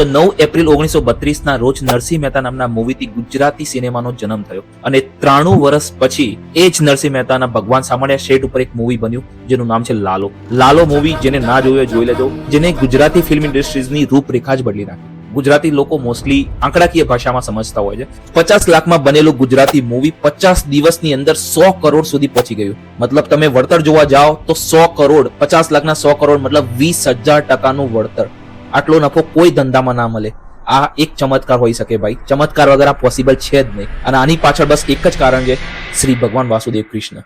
સો નવ એપ્રિલ ઓગણીસો બત્રીસના રોજ નરસિંહ મહેતા નામના મૂવીથી ગુજરાતી સિનેમાનો જન્મ થયો. અને ત્રાણું વર્ષ પછી એ જ નરસિંહ મહેતાના ભગવાન સામાણ્યા શેઠ ઉપર એક મૂવી બન્યું, જેનું નામ છે લાલો. લાલો મૂવી જેને ના જોયું જોઈ લેજો, જેને ગુજરાતી ફિલ્મ ઇન્ડસ્ટ્રીઝની રૂપરેખા જ બદલી નાખી. ગુજરાતી લોકો મોસ્ટલી આંકડાકીય ભાષામાં સમજતા હોય છે. પચાસ લાખમાં બનેલું ગુજરાતી મૂવી પચાસ દિવસની અંદર સો કરોડ સુધી પહોંચી ગયું. મતલબ તમે વળતર જોવા જાઓ તો સો કરોડ, પચાસ લાખના સો કરોડ મતલબ વીસ હજાર ટકાનું વળતર. આટલો નફો કોઈ ધંધામાં ના મળે. આ એક ચમત્કાર હોઈ શકે ભાઈ. ચમત્કાર વગર આ પોસિબલ છે જ નહીં. અને આની પાછળ બસ એક જ કારણ છે શ્રી ભગવાન વાસુદેવ કૃષ્ણ.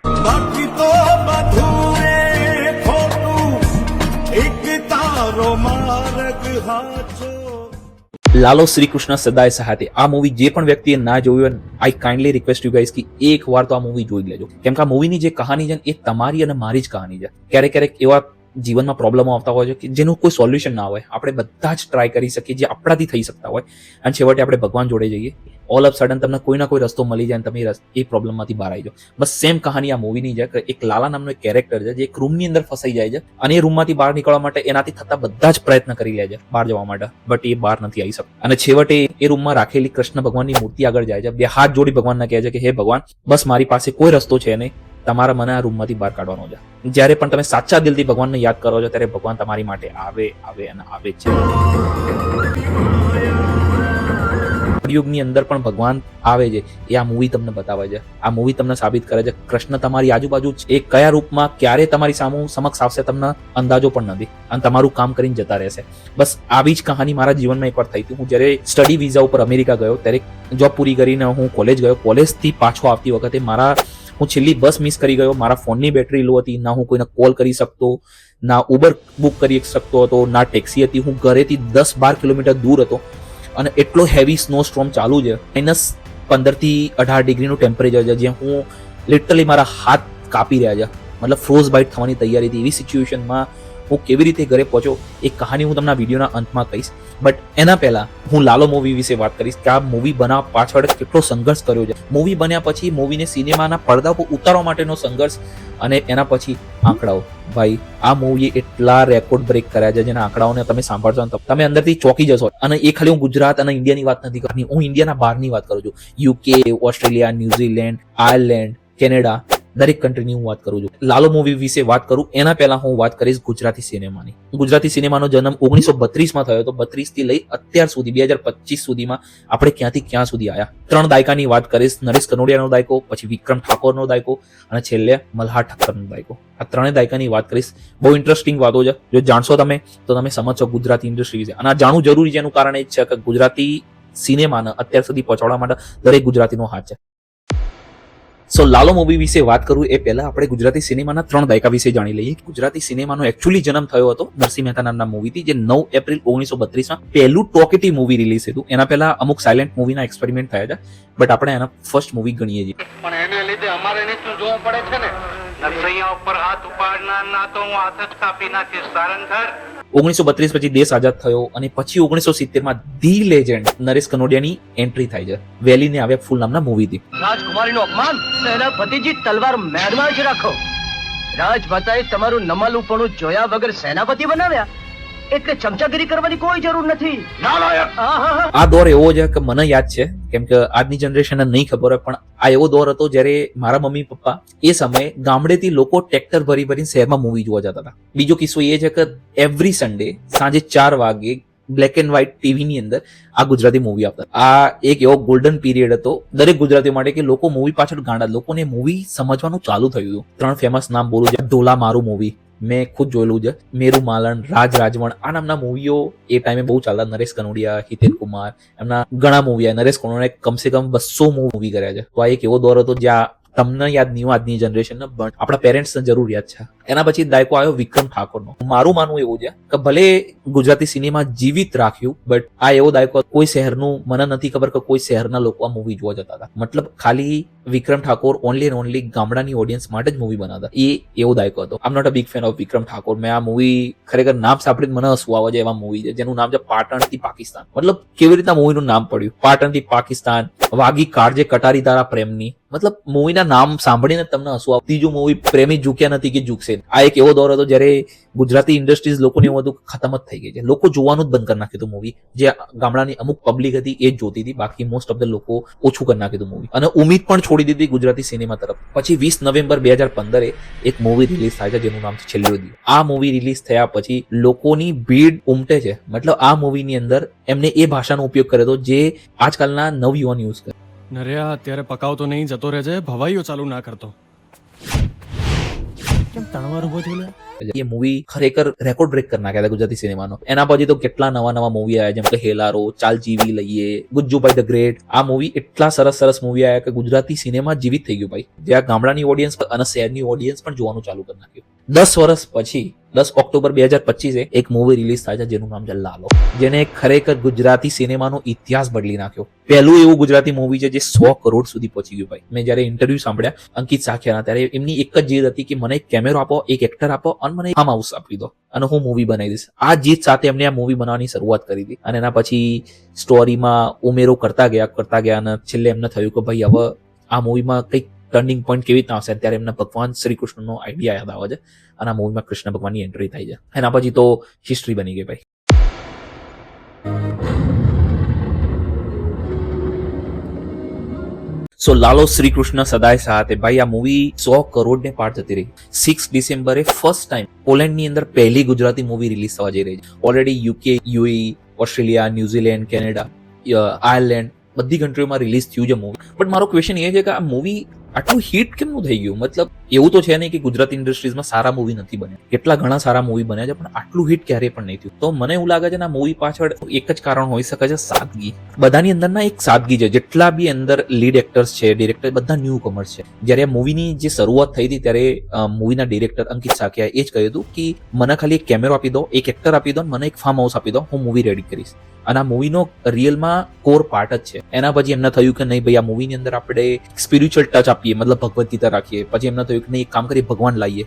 લાલો શ્રી કૃષ્ણ સદાય સહાતે આ મૂવી જે પણ વ્યક્તિએ ના જોયું I kindly request you guys કે એક વાર તો આ મૂવી જોઈ લેજો. કેમ કે આ મૂવીની જે કહાની છે એ તમારી અને મારી જ કહાની છે. ક્યારેક ક્યારેક એવા જીવનમાં પ્રોબ્લેમો આવતા હોય છે કે જેનું કોઈ સોલ્યુશન ના હોય. આપણે બધા જ ટ્રાય કરી શકીએ જે આપણાથી થઈ શકતા હોય. અને છેવટે આપણે ભગવાન જોડે જઈએ. ઓલ ઓફ સડન તમને કોઈ ના કોઈ રસ્તો મળી જાય તમે એ પ્રોબ્લેમમાંથી બહાર આવી જાઓ. બસ સેમ કહાની આ મૂવીની છે. કે એક લાલા નામનો એક કેરેક્ટર છે જે એક રૂમની અંદર ફસાઈ જાય છે અને એ રૂમમાંથી બહાર નીકળવા માટે એનાથી થતા બધા જ પ્રયત્ન કરી લે છે બહાર જવા માટે. બટ એ બહાર નથી આવી શકતો. અને છેવટે એ રૂમમાં રાખેલી કૃષ્ણ ભગવાનની મૂર્તિ આગળ જાય છે. બે હાથ જોડી ભગવાનને કહે છે કે, હે ભગવાન, બસ મારી પાસે કોઈ રસ્તો છે નહીં. તમારા મને આ રૂમમાંથી બહાર કાઢવાનો છે. જ્યારે પણ તમે સાચા દિલથી ભગવાનને યાદ કરો છો, ત્યારે ભગવાન તમારી માટે આવે આવે અને આવે છે. યુગની અંદર પણ ભગવાન આવે છે. એ આ મૂવી તમને બતાવે છે. આ મૂવી તમને સાબિત કરે છે. કૃષ્ણ તમારી આજુબાજુ એ કયા રૂપમાં ક્યારે તમારી સામુ સમક્ષ આવશે તમને અંદાજો પણ નથી. અને તમારું કામ કરીને જતા રહેશે. બસ આવી જ કહાની મારા જીવનમાં એકવાર થઈ હતી. હું જ્યારે સ્ટડી વિઝા ઉપર અમેરિકા ગયો, ત્યારે જોબ પૂરી કરીને હું કોલેજ ગયો. કોલેજથી પાછો આવતી વખતે મારા હું છેલ્લી બસ મિસ કરી ગયો. મારા ફોનની બેટરી લો હતી. ના હું કોઈને કોલ કરી શકતો, ના ઉબર બુક કરી શકતો હતો, ના ટેક્સી હતી. હું ઘરેથી દસ બાર કિલોમીટર દૂર હતો અને એટલો હેવી સ્નો સ્ટ્રોમ ચાલુ છે. માઇનસ પંદરથી અઢાર ડિગ્રીનું ટેમ્પરેચર છે. જે હું લિટરલી મારા હાથ કાપી રહ્યા છે. મતલબ ફ્રોઝ બાઇટ થવાની તૈયારી હતી. એવી સિચ્યુએશનમાં હું કેવી રીતે ઘરે પહોંચ્યો એ કહાની હું તમને વિડીયોના અંતમાં કહીશ. બટ એના પહેલા હું લાલો મૂવી વિશે વાત કરીશ કે આ મૂવી બનાવવા પાછળ કેટલો સંઘર્ષ કર્યો છે. મૂવી બન્યા પછી મૂવીને સિનેમાના પડદા પર ઉતારવા માટેનો સંઘર્ષ અને એના પછી આંકડાઓ. ભાઈ, આ મૂવીએ એટલા રેકોર્ડ બ્રેક કર્યા છે જેના આંકડાઓને તમે સાંભળશો ને તમે અંદરથી ચોકી જશો. અને એ ખાલી હું ગુજરાત અને ઇન્ડિયાની વાત નથી કરતી, હું ઇન્ડિયાના બહારની વાત કરું છું. UK Australia New Zealand Ireland Canada દરેક કન્ટ્રીની હું વાત કરું છું. લાલો મૂવી વિશે વાત કરું, એના પહેલા હું વાત કરીશ ગુજરાતી સિનેમાની ગુજરાતી સિનેમાનો જન્મ ઓગણીસો બત્રીસમાં થયો હતો. બત્રીસથી લઈ અત્યાર સુધી, બે હજાર પચીસ સુધીમાં આપણે ક્યાંથી ક્યાં સુધી આવ્યા ત્રણ દાયકાની વાત કરીશ. નરેશ કનોડિયાનો દાયકો, પછી વિક્રમ ઠાકોરનો દાયકો અને છેલ્લે મલ્હાર ઠક્કરનો દાયકો. આ ત્રણેય દાયકાની વાત કરીશ. બહુ ઇન્ટરેસ્ટિંગ વાતો છે. જો જાણશો તમે, તો તમે સમજશો ગુજરાતી ઇન્ડસ્ટ્રી વિશે. અને આ જાણવું જરૂરી છે એનું કારણ એ છે કે ગુજરાતી સિનેમાને અત્યાર સુધી પહોંચાડવા માટે દરેક ગુજરાતીનો હાથ છે. સો લાલો મૂવી વિશે વાત કરું એ પહેલા આપણે ગુજરાતી સિનેમાના ત્રણ દાયકા વિશે જાણી લઈએ. ગુજરાતી સિનેમાનો એકચ્યુઅલી જન્મ થયો હતો નરસિંહ મહેતા નામના મૂવીથી જે નવ એપ્રિલ ઓગણીસો બત્રીસમાં પહેલું ટોકેટી મૂવી રિલીઝ હતું. એના પહેલા અમુક સાયલેન્ટ મૂવીના એક્સપેરિમેન્ટ થયા છે બટ આપણે એના ફર્સ્ટ મૂવી ગણીએ છીએ. પણ એને લીધે અમારે નીચું જોવું પડે છે ને? નરસૈયા ઉપર હાથ ઉપાડનાર ના તો હું હાથ જ કાપી નાખીશ. સારંગધર ઓગણીસો બત્રીસ પછી દેશ આઝાદ થયો અને પછી ઓગણીસો સિત્તેરમાં ધી લેજેન્ડ નરેશ કનોડિયાની એન્ટ્રી થાય છે. વેલીને આવ્યા ફૂલ નામના મૂવીથી રાજકુમારીનું અપમાન? એના તલવાર મેળમાં જ રાખો. રાજમાતાએ તમારું નમાલુપણું જોયા વગર સેનાપતિ બનાવ્યા? એટલે ચમચાગીરી કરવાની કોઈ જરૂર નથી. આ દોર એવો છે કે મને યાદ છે કેમ કે આજની જનરેશનને નહીં ખબર હોય પણ આ એવો દોર હતો જ્યારે મારા મમ્મી પપ્પા એ સમયે ગામડેથી લોકો ટ્રેક્ટર ભરી ભરીને શહેરમાં મૂવી જોવા જતા હતા. બીજો કિસ્સો એ છે કે એવરી સન્ડે સાંજે ચાર વાગે બ્લેક એન્ડ વ્હાઈટ ટીવી ની અંદર આ ગુજરાતી મૂવી આવતા આ એક એવો ગોલ્ડન પીરિયડ હતો દરેક ગુજરાતી માટે કે લોકો મૂવી પાછળ ગાંડા. લોકોને મૂવી સમજવાનું ચાલુ થયું હતું. ત્રણ ફેમસ નામ બોલું છે. ઢોલા મારું મૂવી મેં ખુદ જોયેલું છે મેરુ માલણ, રાજ રાજવણ, આ નામના મૂવીઓ એ ટાઈમે બહુ ચાલતા. નરેશ કનોડિયા, હિતેન કુમાર, એમના ઘણા મૂવી નરેશ કનોડિયા કમસે કમ બસો મૂવી કર્યા છે. તો આ એક એવો દોર હતો જ્યાં તમને યાદ નહીં હોય, આજની જનરેશનને પણ આપણા જરૂર યાદ છે. એના પછી દાયકો આવ્યો વિક્રમ ઠાકોરનો. મારું માનવું એવું છે કે ભલે ગુજરાતી સિનેમા જીવિત રાખ્યું બટ આ એવો દાયકો કોઈ શહેરનું, મને નથી ખબર કે કોઈ શહેરના લોકો આ મૂવી જોવા જતા હતા. મતલબ ખાલી Vikram Thakor only and only ગામડાની ઓડિયન્સ માટે જ મૂવી બનાવતા એ એવો દાયકો હતો. I'm not a big fan of Vikram Thakor. મેં આ મૂવી ખરેખર નામ સાંભળીને મને હસવું આવે છે એવા મૂવી છે, જેનું નામ છે પાટણથી પાકિસ્તાન. મતલબ કેવી રીતના મૂવીનું નામ પડ્યું? પાટણથી પાકિસ્તાન વાગી કાળજે કટારી તારા પ્રેમની મતલબ મૂવીના નામ સાંભળીને તમને હસવું આવે ત્રીજું મૂવી પ્રેમી ઝૂક્યા નથી કે ઝૂકશે. આ એક એવો દોર હતો જ્યારે ગુજરાતી ઇન્ડસ્ટ્રીઝ લોકોને એવું હતું ખતમ જ થઈ ગઈ છે. લોકો જોવાનું જ બંધ કરી નાખ્યું હતું મૂવી જે ગામડાની અમુક પબ્લિક હતી એ જોતી હતી. બાકી મોસ્ટ ઓફ ધ લોકો ઓછું કરી નાખ્યું હતું મૂવી અને ઉમીદ પણ છોડી દીધી ગુજરાતી સિનેમા તરફ. પછી વીસ નવેમ્બર બે હજાર પંદરે એક મૂવી રિલીઝ થાય છે જેનું નામ છે છેલ્લો દિવસ આ મૂવી રિલીઝ થયા પછી લોકોની ભીડ ઉમટે છે. મતલબ આ મૂવીની અંદર એમને એ ભાષાનો ઉપયોગ કર્યો હતો જે આજકાલના નવયુવાન યુઝ કરે. નર્યા, અત્યારે પકાવતો નહીં, જતો રહેજે. ભવાઈઓ ચાલુ ના કરતો. કેમ તણવાર ઊભો થયો? એ મૂવી ખરેખર રેકોર્ડ બ્રેક કરી નાખ્યા ગુજરાતી સિનેમાનો એના પછી તો કેટલા નવા નવા મૂવી આવ્યા, જેમ કે હેલારો, ચાલ જીવી લઈએ, ગુજ્જુભાઈ ધ ગ્રેટ. આ મૂવી એટલા સરસ સરસ મૂવી આવ્યા કે ગુજરાતી સિનેમા જીવિત થઈ ગયું, ભાઈ. જ્યાં ગામડાની ઓડિયન્સ અને શહેરની ઓડિયન્સ પણ જોવાનું ચાલુ કરી નાખ્યું. દસ વર્ષ પછી, દસ ઓક્ટોબર બે હજાર પચીસે એક મૂવી રિલીઝ થાય છે જેનું નામ છે લાલો. જેને ખરેખર ગુજરાતી સિનેમાનો ઇતિહાસ બદલી નાખ્યો. પહેલું એવું ગુજરાતી મૂવી છે જે સો કરોડ સુધી પહોંચી ગયું ભાઈ. મેં જ્યારે ઇન્ટરવ્યુ સાંભળ્યા, અંકિત સાખિયાના ત્યારે એમની એક જ જીદ હતી કે મને એક કેમેરો આપો, એક એક્ટર આપો અને મને આમ હાઉસ આપી દો અને હું મૂવી બનાવી દઈશ. આ જીત સાથે એમને આ મૂવી બનાવવાની શરૂઆત કરી હતી. અને એના પછી સ્ટોરીમાં ઉમેરો કરતા ગયા કરતા ગયા અને છેલ્લે એમને થયું કે ભાઈ, હવે આ મૂવીમાં કંઈક ટર્નિંગ પોઈન્ટ કેવી રીતના આવશે? ત્યારે એમને ભગવાન શ્રી કૃષ્ણનો આઈડિયા યાદ આવે છે. અને આ મૂવીમાં કૃષ્ણ ભગવાનની એન્ટ્રી થાય છે. એના પછી તો હિસ્ટ્રી બની ગઈ ભાઈ. સો લાલો શ્રી કૃષ્ણ સદાય સાથે ભાઈ, આ મૂવી સો કરોડ ને પાર જતી રહી. સિક્સ ડિસેમ્બરે ફર્સ્ટ ટાઈમ પોલેન્ડની અંદર પહેલી ગુજરાતી મૂવી રિલીઝ થવા જઈ રહી છે. Already UK UAE Australia New Zealand Canada Ireland બધી કન્ટ્રીઓમાં રિલીઝ થયું છે મૂવી બટ મારો ક્વેશ્ચન એ છે કે આ મૂવી આટલું હિટ કેમનું થઈ ગયું? મતલબ એવું તો છે નહીં કે ગુજરાતી ઇન્ડસ્ટ્રીઝમાં સારા મૂવી નથી બન્યા. કેટલા ઘણા સારા મૂવી બન્યા છે, પણ આટલું હિટ ક્યારેય પણ નહીં થયું. તો મને એવું લાગે છે ને આ મૂવી પાછળ એક જ કારણ હોઈ શકે છે, સાદગી. બધાની અંદરના એક સાદગી છે. જેટલા બી અંદર લીડ એક્ટર્સ છે ડિરેક્ટર બધા ન્યૂ કમર્સ છે. જ્યારે આ મૂવીની જે શરૂઆત થઈ હતી, ત્યારે મૂવીના ડિરેક્ટર અંકિત સાકિયા એ જ કહ્યું હતું કે, મને ખાલી એક કેમેરો આપી દો, એક એક્ટર આપી દો મને એક ફાર્મ હાઉસ આપી દો, હું મૂવી રેડી કરીશ. અને આ મૂવીનો રિયલમાં કોર પાર્ટ જ છે. એના પછી એમને થયું કે નહીં, ભાઈ આ મૂવીની અંદર આપણે સ્પિરિચ્યુઅલ ટચ આપીએ, મતલબ ભગવદ રાખીએ. પછી એમને થયું નહીં એક કામ કરીએ ભગવાન લાવીએ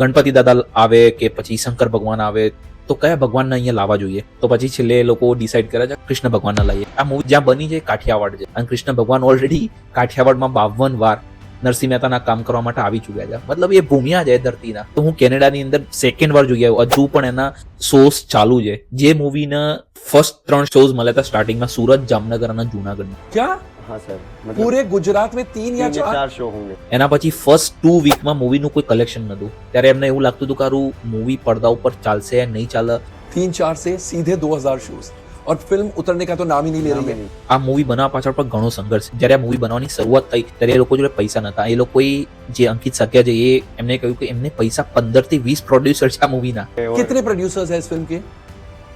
ગણપતિ દાદા આવે કે પછી શંકર ભગવાન આવે, તો કયા ભગવાનને અહીંયા લાવવા જોઈએ? તો પછી છેલ્લે લોકો ડિસાઈડ કરે છે કૃષ્ણ ભગવાનને લાવીએ આ મૂવી જ્યાં બની છે કાઠિયાવાડ છે. અને કૃષ્ણ ભગવાન ઓલરેડી કાઠિયાવાડમાં બાવન વાર નરસિંહ મહેતાના કામ કરવા માટે આવી ચૂક્યા છે. મતલબ એ ભૂમિયા છે ધરતીના. તો હું કેનેડાની અંદર સેકન્ડ વાર જોઈ આવ્યો. હજુ પણ એના શોઝ ચાલુ છે. જે મૂવીના ફર્સ્ટ ત્રણ શોઝ મળ્યા હતા સ્ટાર્ટિંગમાં સુરત, જામનગર અને જુનાગઢ क्या हाँ सर मतलब पूरे गुजरात में तीन या तीन या चार चार शो होंगे એના પછી ફર્સ્ટ ટુ વીકમાં મૂવીનું કોઈ કલેક્શન નહોતું ત્યારે એમને એવું લાગતું હતું કે આરું મૂવી પડદા ઉપર ચાલશે નહીં ચાલે तीन चार से सीधे दो हजार शोज और फिल्म उतरने का तो नाम ही नहीं ले नाम रही ही है नहीं। આ મૂવી બનાવવા પાછળ પણ ઘણો સંઘર્ષ છે. જ્યારે આ મૂવી બનાવવાની શરૂઆત થઈ ત્યારે એ લોકો જોડે પૈસા નતા એ લોકોએ જે અંકિત સક્યા છે એ એમને કહ્યું કે એમને પૈસા પંદર થી વીસ પ્રોડ્યુસર છે આ મૂવીના और कितने प्रोड्यूसर्स हैं इस फिल्म के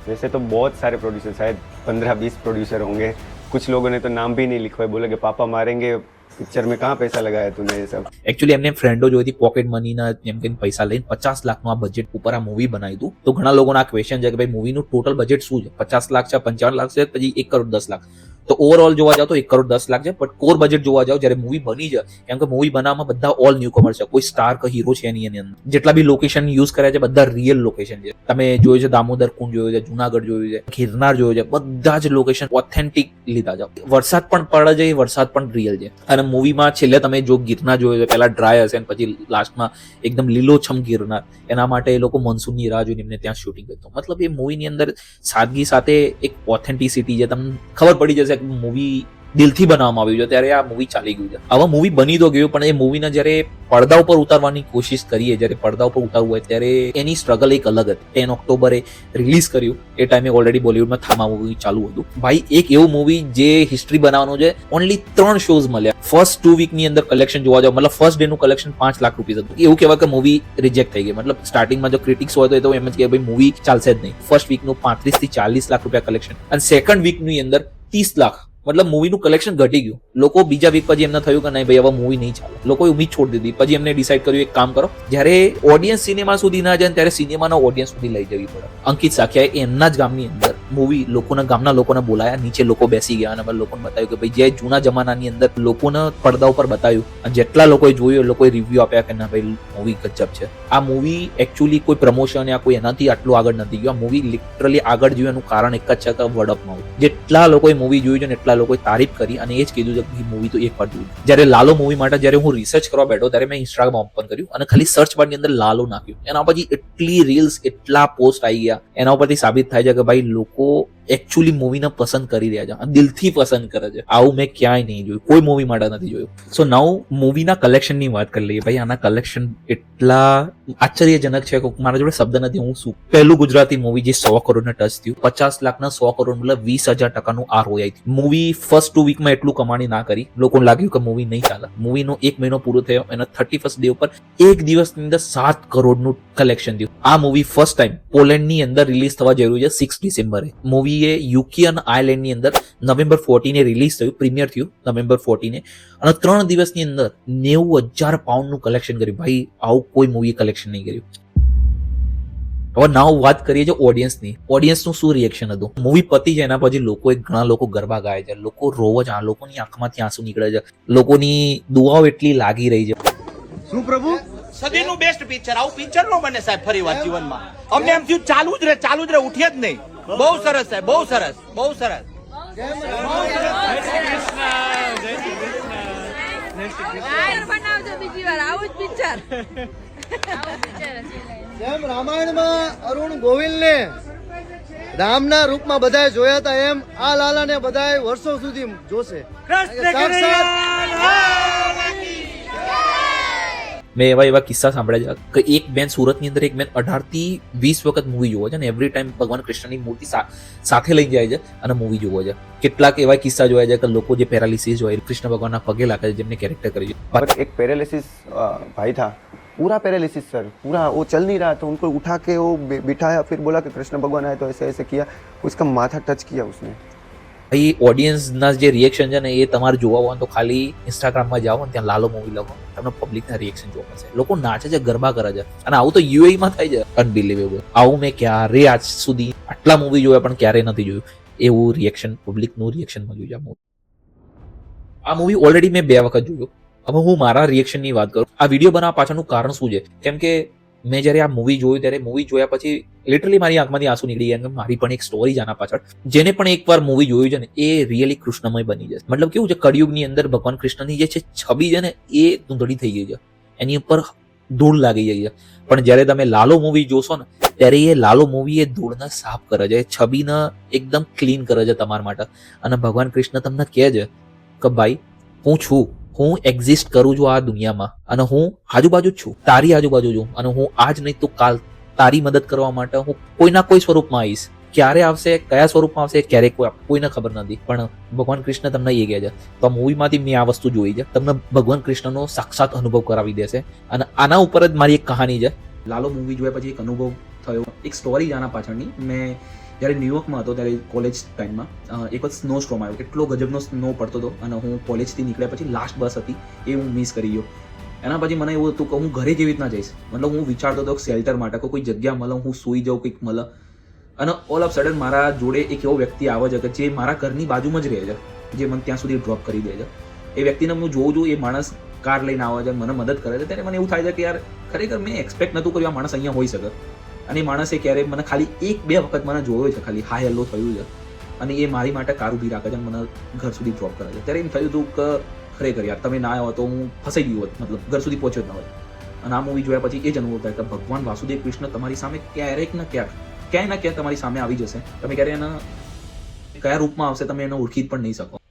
वैसे तो बहुत सारे प्रोड्यूसर शायद पंद्रह बीस प्रोड्यूसर होंगे कुछ लोगों ने तो नाम भी नहीं लिखवाए बोले कि पापा मारेंगे पिक्चर में कहाँ पैसा लगाया तूने ये सब એકચ્યુઅલી એમને ફ્રેન્ડો જોઈ હતી પોકેટ મનીના જેમ કે પૈસા લઈને પચાસ લાખનું આ બજેટ ઉપર આ મૂવી બનાવ્યું હતું તો ઘણા લોકોના આ ક્વેશ્ચન છે કે ભાઈ મૂવીનું ટોટલ બજેટ શું છે પચાસ લાખ છે પંચાવન લાખ છે પછી એક કરોડ દસ લાખ તો ઓવરઓલ જોવા જાવ તો એક કરોડ દસ લાખ છે બટ કોર બજેટ જોવા જાવ જ્યારે મૂવી બની છે કેમ કે મૂવી બનાવવામાં બધા ઓલ ન્યુ કમર છે, કોઈ સ્ટાર કે હીરો છે એની અંદર. જેટલા બી લોકેશન યુઝ કર્યા છે, બધા રિયલ લોકેશન છે. તમે જોયું છે દામોદર કુંડ જોયું છે, જુનાગઢ જોયું છે, ગિરનાર જોયું છે, બધા જ લોકેશન ઓથેન્ટિક લીધા છે. વરસાદ પણ પડે છે, વરસાદ પણ રિયલ છે. અને મૂવીમાં છેલ્લે તમે જો ગિરનાર જોયું છે, પહેલા ડ્રાય હશે પછી લાસ્ટમાં એકદમ લીલોછમ ગિરનાર. એના માટે એ લોકો મોન્સૂનની રાહ જોઈને એમને ત્યાં શૂટિંગ કરતો મતલબ એ મૂવીની અંદર સાદગી સાથે એક ઓથેન્ટિસિટી છે. તમને ખબર પડી જશે કે મૂવી દિલથી બનાવવામાં આવ્યું છે, ત્યારે આ મૂવી ચાલી ગયું છે. હવે મૂવી બની તો ગયું, પણ એ મૂવીને જ્યારે પડદા ઉપર ઉતારવાની કોશિશ કરીએ, જ્યારે પડદા ઉપર ઉતારવું હોય, ત્યારે એની સ્ટ્રગલ એક અલગ હતી ટેન ઓક્ટોબરે રિલીઝ કર્યું, એ ટાઈમે ઓલરેડી બોલિવૂડમાં થામા મૂવી ચાલુ હતું. ભાઈ, એક એવું મૂવી જે હિસ્ટ્રી બનાવવાનું છે ઓનલી ત્રણ શોઝ મળ્યા. ફર્સ્ટ ટુ વીકની અંદર કલેક્શન જોવા જાવ, મતલબ ફર્સ્ટ ડેનું કલેક્શન પાંચ લાખ રૂપીસ હતું. એવું કહેવાય કે મૂવી રિજેક્ટ થઈ ગઈ. મતલબ સ્ટાર્ટિંગમાં જો ક્રિટિક્સ હોય તો એ તો એમ જ કે ભાઈ મૂવી ચાલશે જ નહીં. ફર્સ્ટ વીકનું પાંત્રીસથી ચાલીસ લાખ રૂપિયા કલેક્શન અને સેકન્ડ વીકની અંદર ત્રીસ લાખ મતલબ મૂવીનું કલેક્શન ઘટી ગયું. લોકો બીજા વીક પછી એમને થયું કે નહીં, ભાઈ, હવે મૂવી નહીં ચાલે. લોકોએ ઉમ્મીદ છોડી દીધી. પછી એમને ડિસાઈડ કર્યું, એક કામ કરો. જ્યારે ઓડિયન્સ સિનેમા સુધી ના જાય ત્યારે સિનેમાનો ઓડિયન્સ સુધી લઈ જવી પડે. અંકિત સાખિયાએ એમના જ ગામની અંદર મૂવી લોકોના ગામના લોકોને બોલાયા. નીચે લોકો બેસી ગયા અને લોકોને બતાવ્યું કે ભાઈ, જે જૂના જમાનાની અંદર લોકોને પડદા ઉપર બતાવ્યું અને જેટલા લોકોએ જોયું એ લોકોએ રિવ્યુ આપ્યા કે ના, ભાઈ મૂવી ગજબ છે. આ મૂવી એકચ્યુઅલી કોઈ પ્રમોશન યા કોઈ એનાથી આટલું આગળ નથી ગયું. આ મૂવી લિટરલી આગળ જોયું એનું કારણ એક જ છે કે માઉથ જેટલા લોકોએ મૂવી જોયું છે ને એટલા કેટલા લોકોએ તારીફ કરી અને એ જ કીધું કે મૂવી તો એક વાર જોયું જ્યારે લાલો મૂવી માટે જ્યારે હું રિસર્ચ કરવા બેઠો ત્યારે મેં ઇન્સ્ટાગ્રામ ઓપન કર્યું અને ખાલી સર્ચ બારની અંદર લાલો નાખ્યું. એના પછી એટલી રીલ્સ એટલા પોસ્ટ આવી ગયા. એના ઉપરથી સાબિત થાય છે કે ભાઈ લોકો એકચ્યુઅલી મૂવીને પસંદ કરી રહ્યા છે. દિલથી પસંદ કરે છે. આવું મેં ક્યાંય નહીં જોયું. કોઈ મૂવી માટે નથી જોયું. સો નવ મૂવીના કલેક્શનની વાત કરી લઈએ. ભાઈ, આના કલેક્શન એટલા આશ્ચર્યજનક છે કે મારા જોડે શબ્દ નથી. હું શું? પહેલું ગુજરાતી મૂવી જે સો કરોડને ટચ થયું, પચાસ લાખના સો કરોડ મતલબ વીસ હજાર ટકાનું આર હોય મૂવી ફર્સ્ટ ટુ વીકમાં એટલું કમાણી ના કરી. લોકોને લાગ્યું કે મૂવી નહીં ચાલે. મૂવીનો એક મહિનો પૂરો થયો. એના થર્ટી ફર્સ્ટ ડે ઉપર એક દિવસની અંદર સાત કરોડનું કલેક્શન થયું. આ મૂવી ફર્સ્ટ ટાઈમ પોલેન્ડની અંદર રિલીઝ થવા જઈ છે સિક્સ ડિસેમ્બરે મૂવીએ એ અને આયર્લેન્ડની અંદર નવેમ્બર ફોર્ટીને રિલીઝ થયું પ્રીમિયર થયું નવેમ્બર ફોર્ટીને અને ત્રણ દિવસની અંદર નેવું હજાર પાઉન્ડનું કલેક્શન કર્યું. ભાઈ આવું કોઈ મૂવી કલેક્શન નહીં કર્યું. હવે નાવ વાત કરીએ છીએ ઓડિયન્સની ઓડિયન્સનું શું રિએક્શન હતું? મૂવી પતી છે એના પછી લોકોએ ઘણા લોકો ગરબા ગાય છે. લોકો રોજ આ લોકોની આંખમાંથી આંસુ નીકળે છે. લોકોની દુઆઓ એટલી લાગી રહી છે. સદીનું બેસ્ટ પિક્ચર આવું પિક્ચર નો બને સાહેબ ફરી વાર જીવનમાં. અમને એમ થયું ચાલુ જ રહે ચાલુ જ રહે ઉઠીએ જ નહીં. બહુ સરસ સાહેબ બહુ સરસ બહુ સરસ. પિક્ચર બનાવજો બીજી વાર આવું જ પિક્ચર જેમ રામાયણમાં અરુણ ગોવિલને રામના રૂપમાં બધાએ જોયા હતા એમ આ લાલાને બધા વર્ષો સુધી જોશે. સાક્ષાત મેં એવા એવા કિસ્સા સાંભળ્યા છે કે એક બેન સુરતની અંદર એક બેન અઢાર થી વીસ વખત મૂવી જોવે છે અને એવરી ટાઈમ ભગવાન કૃષ્ણની મૂર્તિ સા- સાથે લઈ જાય છે અને મૂવી જોવે છે કેટલાક એવા કિસ્સા જોયા છે કે લોકો જે પેરાલિસિસ હોય કૃષ્ણ ભગવાનના પગે લાગે છે જેમને કેરેક્ટર કરી છે पर एक पैरालिसिस भाई था पूरा पैरालिसिस सर पूरा वो चल नहीं रहा था उनको उठा के वो बि- बिठाया फिर बोला कि कृष्ण भगवान आए तो ऐसे ऐसे किया उसका माथा टच किया उसने ભાઈ ઓડિયન્સના જે રિએક્શન છે ને, એ તમારે જોવા હોય તો ખાલી ઇન્સ્ટાગ્રામમાં જાઓ ને, ત્યાં લાલો મૂવી લખો. તમને પબ્લિકના રિએક્શન જોવા મળશે. લોકો નાચે છે, ગરબા કરે છે. અને આવું તો યુએઈમાં થાય છે. અનબિલિવેબલ આવું મેં ક્યારે આજ સુધી આટલા મૂવી જોયા પણ ક્યારેય નથી જોયું. એવું રિએક્શન પબ્લિકનું રિએક્શન મળ્યું છે આ મૂવી આ મૂવી ઓલરેડી મેં બે વખત જોયું. હવે હું મારા રિએક્શનની વાત કરું. આ વીડિયો બનાવવા પાછળનું કારણ શું છે? કેમ કે મેં જ્યારે આ મૂવી જોયું, ત્યારે મૂવી જોયા પછી લિટરલી મારી આંખમાંથી આંસુ નીકળી ગયા મારી પણ એક સ્ટોરી જાના પાછળ. જેને પણ એકવાર મૂવી જોયું છે ને, એ રિયલી કૃષ્ણમય બની જશે. મતલબ કેવું છે, કળિયુગની અંદર ભગવાન કૃષ્ણની જે છે, છબી છે ને, એ ધૂંધળી થઈ ગઈ છે. એની ઉપર ધૂળ લાગી ગઈ છે. પણ જ્યારે તમે લાલો મૂવી જોશો ને, ત્યારે એ લાલો મૂવી એ ધૂળને સાફ કરે છે. છબીને એકદમ ક્લીન કરે છે તમારા માટે. અને ભગવાન કૃષ્ણ તમને કહે છે કે, ભાઈ, હું છું. હું એક્ઝિસ્ટ કરું છું આ દુનિયામાં અને હું આજુબાજુ જ છું, તારી આજુબાજુ છું અને હું આજ નહીં તો કાલ તારી મદદ કરવા માટે હું કોઈના કોઈ સ્વરૂપમાં આવીશ. ક્યારે આવશે, કયા સ્વરૂપમાં આવશે, ક્યારે કોઈ કોઈને ખબર નથી. પણ ભગવાન કૃષ્ણ તમને એ કહે છે, તો મૂવીમાંથી મેં આ વસ્તુ જોઈ છે. તમને ભગવાન કૃષ્ણનો સાક્ષાત અનુભવ કરાવી દેશે. અને આના ઉપર જ મારી એક કહાની છે. લાલો મૂવી જોયા પછી એક અનુભવ થયો. એક સ્ટોરી આના પાછળની. મેં જ્યારે ન્યુયોર્કમાં હતો ત્યારે કોલેજ ટાઈમમાં એક વખત સ્નો સ્ટ્રોમ આવ્યો. કેટલો ગજબનો સ્નો પડતો હતો અને હું કોલેજથી નીકળ્યા પછી લાસ્ટ બસ હતી એ હું મિસ કરી ગયો. એના પછી મને એવું હતું કે હું ઘરે કેવી રીતના જઈશ? મતલબ હું વિચારતો હતો શેલ્ટર માટે કે કોઈ જગ્યા મળે, હું સૂઈ જાઉં કંઈક મળે. અને ઓલ ઓફ સડન મારા જોડે એક એવો વ્યક્તિ આવે છે કે જે મારા ઘરની બાજુમાં જ રહે છે, જે મને ત્યાં સુધી ડ્રોપ કરી દે છે. એ વ્યક્તિને હું જોઉં છું, એ માણસ કાર લઈને આવે છે, મને મદદ કરે છે. ત્યારે મને એવું થાય છે કે યાર, ખરેખર મેં એક્સપેક્ટ નહોતું કર્યું આ માણસ અહીંયા હોઈ શકે. અને માણસે ક્યારે મને ખાલી એક બે વખત મને જોયો છે, ખાલી હાય હેલો થયું છે. અને એ મારી માટે કાર ઊભી રાખે છે મને ઘર સુધી ડ્રોપ કરે છે. ત્યારે એમ થયું હતું કે ખરેખર યાર, તમે ના આવ્યો તો હું ફસાઈ ગયું હોત, મતલબ ઘર સુધી પહોંચ્યો જ ન હોત. અને આ મૂવી જોયા પછી એ જ અનુભવ થાય કે ભગવાન વાસુદેવ કૃષ્ણ તમારી સામે ક્યારેક ને ક્યાંક, ક્યાંય ના ક્યાંય તમારી સામે આવી જશે. તમે ક્યારે એના કયા રૂપમાં આવશે તમે એને ઓળખી પણ નહીં શકો.